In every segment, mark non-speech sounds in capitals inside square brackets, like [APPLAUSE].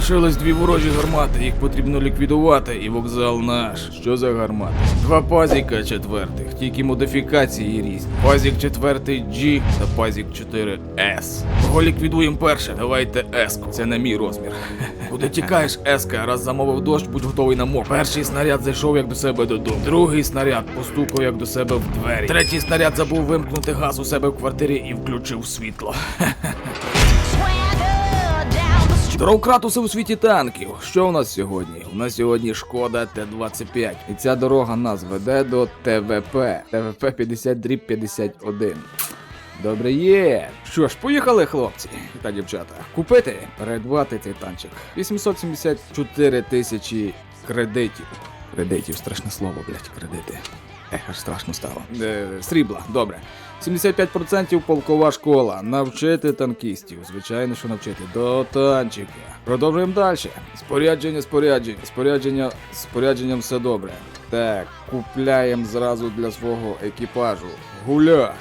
Залишилось дві ворожі гармати, їх потрібно ліквідувати, і вокзал наш. Що за гармати? Два пазіка четвертих, тільки модифікації різні. Пазік четвертий G та пазік 4S. Кого ліквідуємо перше? Давайте Еску. Це не мій розмір. [LAUGHS] Куди тікаєш, Еска? Раз замовив дощ, будь готовий на мок. Перший снаряд зайшов як до себе додому. Другий снаряд постукав як до себе в двері. Третій снаряд забув вимкнути газ у себе в квартирі і включив світло. [LAUGHS] Дровкратуси у світі танків. Що у нас сьогодні? У нас сьогодні шкода Т-25. І ця дорога нас веде до ТВП. ТВП 50 дріб 51. Добре є. Що ж, поїхали, хлопці та дівчата. Купити, передбати цей танчик. 874 тисячі кредитів. Кредитів, страшне слово, блять, кредити. Ех, аж страшно стало. Е, срібла, добре. 75% полкова школа. Навчити танкістів. Звичайно, що навчити. До танчика. Продовжуємо далі. Спорядження, спорядження. Спорядження, спорядженням все добре. Так, купляємо зразу для свого екіпажу. Гуляш.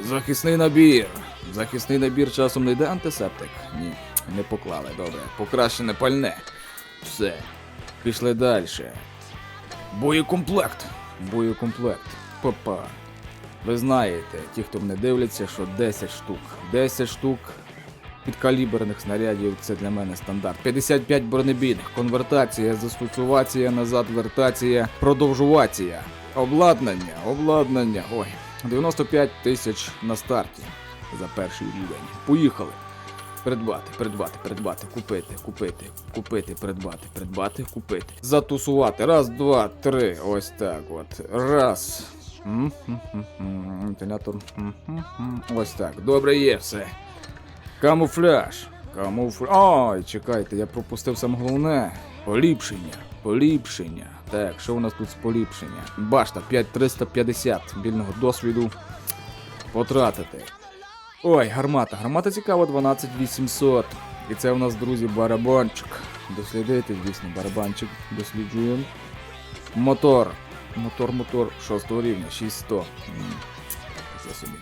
Захисний набір. Захисний набір часом не йде антисептик? Ні, не поклали, добре. Покращене пальне. Все. Пішли далі. Боєкомплект. Боєкомплект. Папа. Ви знаєте, ті, хто мене дивляться, що 10 штук. 10 штук підкаліберних снарядів це для мене стандарт. 55 бронебійних, конвертація, застосувація, назад вертація, продовжувація. Обладнання, обладнання. Ой, 95 тисяч на старті за перший рівень. Поїхали. Придбати, придбати, придбати, купити, купити, купити, придбати, придбати, купити. Затусувати. Раз, два, три. Ось так от. Раз. Вентилятор. Ось так. Добре є все. Камуфляж. Камуфляж. Ой, чекайте, я пропустив саме головне. Поліпшення. Поліпшення. Так, що у нас тут з поліпшення? Башта 5350 більного досвіду. Потратити. Ой, гармата. Гармата цікава 12800. І це у нас, друзі, барабанчик. Дослідити, звісно, барабанчик. Досліджуємо. Мотор. Мотор, мотор 6 рівня, 6100. М, собі.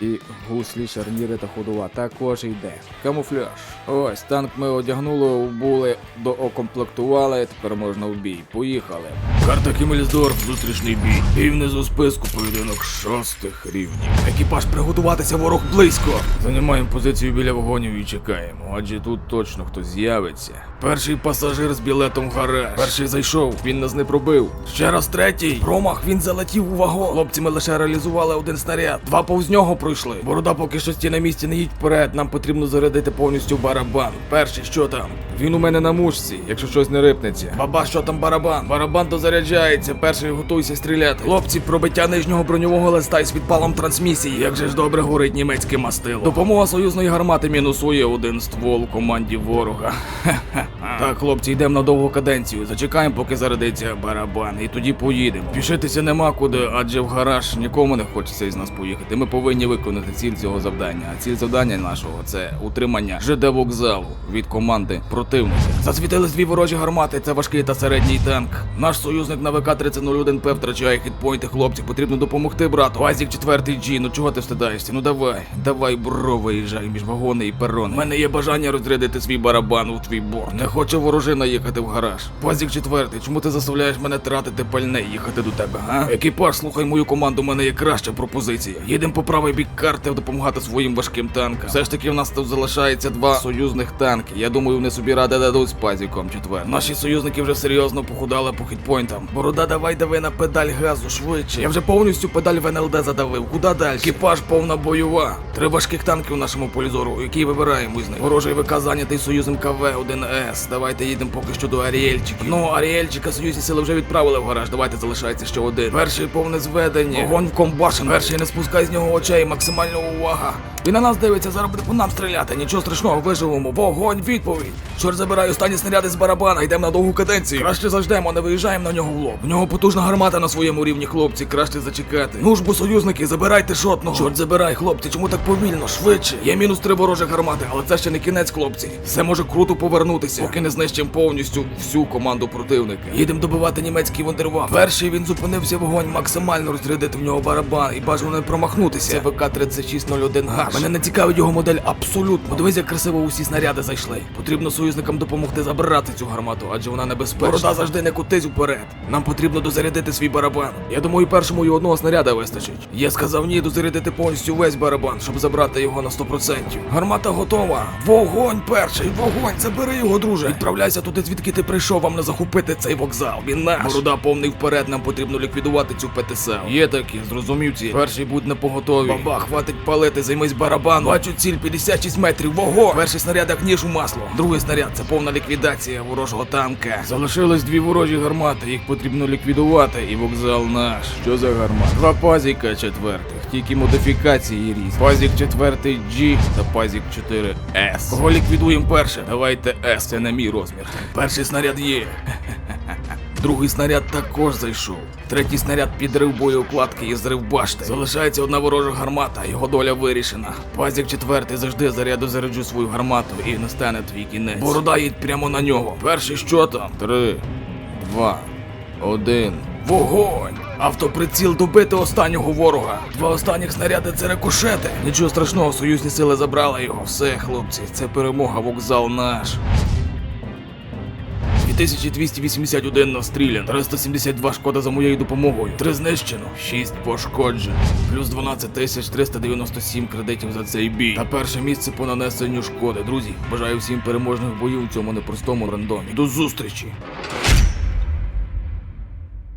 І гуслі, шарніри та ходова також йде. Камуфляж. Ось, танк ми одягнули, обули, доокомплектували, тепер можна в бій. Поїхали. Карта Кімельсдорф, зустрічний бій. І внизу списку поєдинок шостих рівнів. Екіпаж приготуватися ворог близько. Займаємо позицію біля вагонів і чекаємо, адже тут точно хтось з'явиться. Перший пасажир з білетом гараж. Перший зайшов, він нас не пробив. Ще раз третій. Промах, він залетів у вагон. Хлопці ми лише реалізували один снаряд. Два повз нього пройшли. Борода поки що стій на місці не їдь вперед. Нам потрібно зарядити повністю барабан. Перший, що там? Він у мене на мушці, якщо щось не рипнеться. Баба, що там барабан? Барабан дозаряджається. Перший готуйся стріляти. Хлопці, пробиття нижнього броньового листа із підпалом трансмісії. Як же ж добре горить німецьке мастило. Допомога союзної гармати мінусує один ствол команді ворога. [LAUGHS] Так, хлопці, йдемо на довгу каденцію. Зачекаємо, поки зарядиться барабан, і тоді поїдемо. Пішитися нема куди, адже в гараж нікому не хочеться із нас поїхати. Ми повинні виконати ціль цього завдання. А ціль завдання нашого це утримання ЖД вокзалу від команди противника. Засвітились дві ворожі гармати. Це важкий та середній танк. Наш союзник на ВК 3001 П втрачає хітпойнти. Хлопці, потрібно допомогти брату. Вазік 4 G, ну чого ти встидаєшся? Ну давай, давай, бро, виїжджай між вагони і перони. У мене є бажання розрядити свій барабан у твій борт. Не хоче ворожина їхати в гараж. Вазік 4, чому ти заставляєш мене тратити пальне і їхати до тебе, га? Екіпаж, слухай мою команду, у мене є краща пропозиція. Їдемо по правий бік карти допомагати своїм важким танкам. Все ж таки в нас тут залишається два союзних танки. Я думаю, вони собі ради дадуть з пазіком четвер. Наші союзники вже серйозно похудали по хітпойнтам. Борода, давай дави на педаль газу швидше. Я вже повністю педаль в НЛД задавив. Куда далі? Екіпаж повна бойова. Три важких танки у нашому полізору, які вибираємо із них. Ворожий ВК зайнятий союзом КВ-1С. Давайте їдемо поки що до Аріельчиків. Ну, Аріельчика союзні сили вже відправили в гараж. Давайте залишається ще один. Перший повне зведення. Огонь в комбашен. Перший не спускай з нього очей. Максимальна увага. Він на нас дивиться, зараз буде по нам стріляти. Нічого страшного, виживемо. Вогонь, відповідь. Чорт забирай останні снаряди з барабана, йдемо на довгу каденцію. Краще заждемо, не виїжджаємо на нього в лоб. В нього потужна гармата на своєму рівні, хлопці. Краще зачекати. Ну ж бо союзники, забирайте шотного. Чорт забирай, хлопці, чому так повільно? Швидше. Є мінус три ворожі гармати, але це ще не кінець, хлопці. Все може круто повернутися, поки не знищимо повністю всю команду противника. Їдемо добивати німецький вундерваф. Перший він зупинився вогонь, максимально розрядити в нього барабан і бажано не промахнутися. Це ВК 3601 гаш. Мене не цікавить його модель абсолютно. Дивись, як красиво усі снаряди зайшли. Потрібно союзникам допомогти забрати цю гармату, адже вона небезпечна. Борода завжди не кутись вперед. Нам потрібно дозарядити свій барабан. Я думаю, першому і одного снаряда вистачить. Я сказав ні, дозарядити повністю весь барабан, щоб забрати його на 100%. Гармата готова. Вогонь перший, вогонь, забери його, друже. Відправляйся туди, звідки ти прийшов, вам не захопити цей вокзал. Він наш. Борода повний вперед, нам потрібно ліквідувати цю ПТС. Є такі, зрозумів ці. Перший будь на поготові. Баба, хватить палити, займись барабаном. Бачу ціль 56 метрів. Вогонь! Перший снаряд як ніж у масло. Другий снаряд це повна ліквідація ворожого танка. Залишилось дві ворожі гармати, потрібно ліквідувати, і вокзал наш. Що за гармат? Два пазіка четвертих, тільки модифікації різні. Пазік четвертий G та пазік 4 S. Кого ліквідуємо перше? Давайте S, це не мій розмір. Перший снаряд є. [LAUGHS] Другий снаряд також зайшов. Третій снаряд підрив боєукладки і зрив башти. Залишається одна ворожа гармата, його доля вирішена. Пазік четвертий завжди заряду заряджу свою гармату і настане твій кінець. Борода їдь прямо на нього. Перший що там? Три, два, один. Вогонь! Автоприціл добити останнього ворога. Два останніх снаряди це рикошети. Нічого страшного, союзні сили забрали його. Все, хлопці, це перемога, вокзал наш. 2281 настрілян, 372 шкода за моєю допомогою, 3 знищено, 6 пошкоджень, плюс 12397 кредитів за цей бій. Та перше місце по нанесенню шкоди. Друзі, бажаю всім переможних боїв у цьому непростому рандомі. До зустрічі!